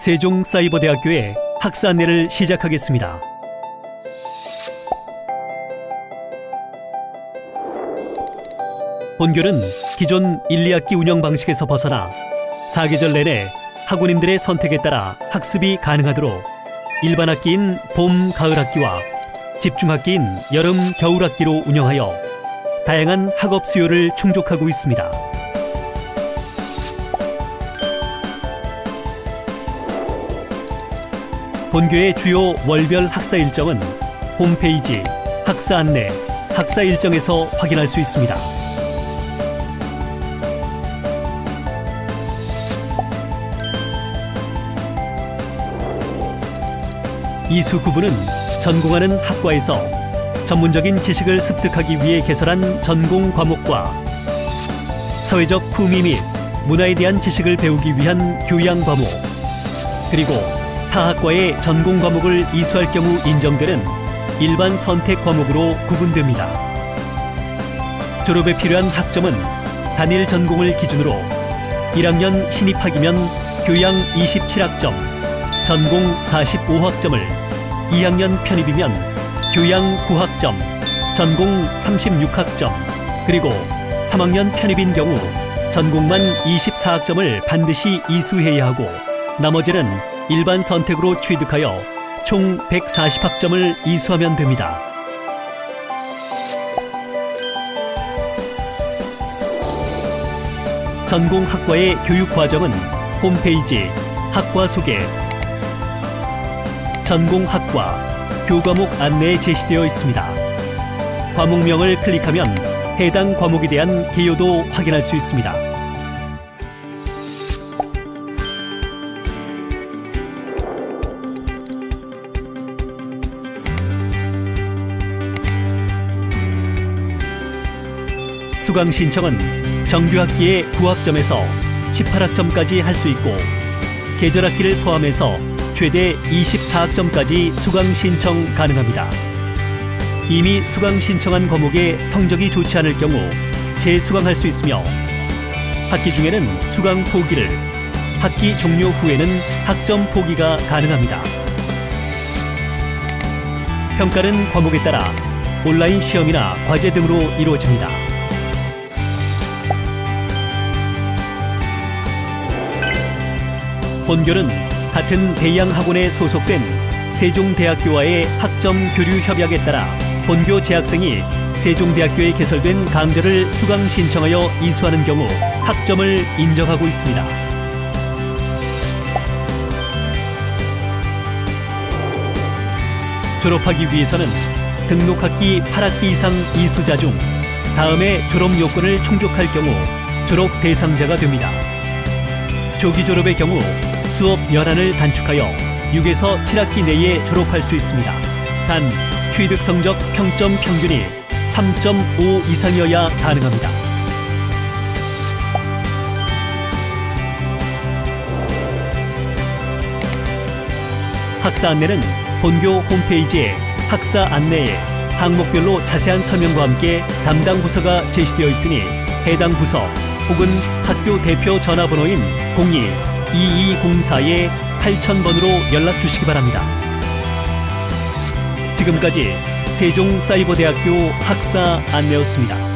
세종사이버대학교의 학사 안내를 시작하겠습니다. 본교는 기존 1, 2학기 운영 방식에서 벗어나 사계절 내내 학우님들의 선택에 따라 학습이 가능하도록 일반 학기인 봄, 가을 학기와 집중 학기인 여름, 겨울 학기로 운영하여 다양한 학업 수요를 충족하고 있습니다. 본교의 주요 월별 학사 일정은 홈페이지 학사 안내, 학사 일정에서 확인할 수 있습니다. 이수 구부는 전공하는 학과에서 전문적인 지식을 습득하기 위해 개설한 전공 과목과 사회적 풍미 및 문화에 대한 지식을 배우기 위한 교양 과목 그리고 타 학과의 전공 과목을 이수할 경우 인정되는 일반 선택 과목으로 구분됩니다. 졸업에 필요한 학점은 단일 전공을 기준으로 1학년 신입학이면 교양 27학점, 전공 45학점을 2학년 편입이면 교양 9학점, 전공 36학점, 그리고 3학년 편입인 경우 전공만 24학점을 반드시 이수해야 하고 나머지는 일반 선택으로 취득하여 총 140학점을 이수하면 됩니다. 전공 학과의 교육 과정은 홈페이지 학과 소개 전공 학과 교과목 안내에 제시되어 있습니다. 과목명을 클릭하면 해당 과목에 대한 개요도 확인할 수 있습니다. 수강 신청은 정규 학기의 9학점에서 18학점까지 할 수 있고 계절 학기를 포함해서 최대 24학점까지 수강 신청 가능합니다. 이미 수강 신청한 과목에 성적이 좋지 않을 경우 재수강할 수 있으며 학기 중에는 수강 포기를, 학기 종료 후에는 학점 포기가 가능합니다. 평가는 과목에 따라 온라인 시험이나 과제 등으로 이루어집니다. 본교는 같은 대양 학원에 소속된 세종대학교와의 학점 교류 협약에 따라 본교 재학생이 세종대학교에 개설된 강좌를 수강 신청하여 이수하는 경우 학점을 인정하고 있습니다. 졸업하기 위해서는 등록학기 8학기 이상 이수자 중 다음에 졸업 요건을 충족할 경우 졸업 대상자가 됩니다. 조기 졸업의 경우 수업 연한을 단축하여 6에서 7학기 내에 졸업할 수 있습니다. 단 취득 성적 평점 평균이 3.5 이상이어야 가능합니다. 학사 안내는 본교 홈페이지에 학사 안내에 항목별로 자세한 설명과 함께 담당 부서가 제시되어 있으니 해당 부서 혹은 학교 대표 전화번호인 02-2204에 8000번으로 연락 주시기 바랍니다. 지금까지 세종사이버대학교 학사 안내였습니다.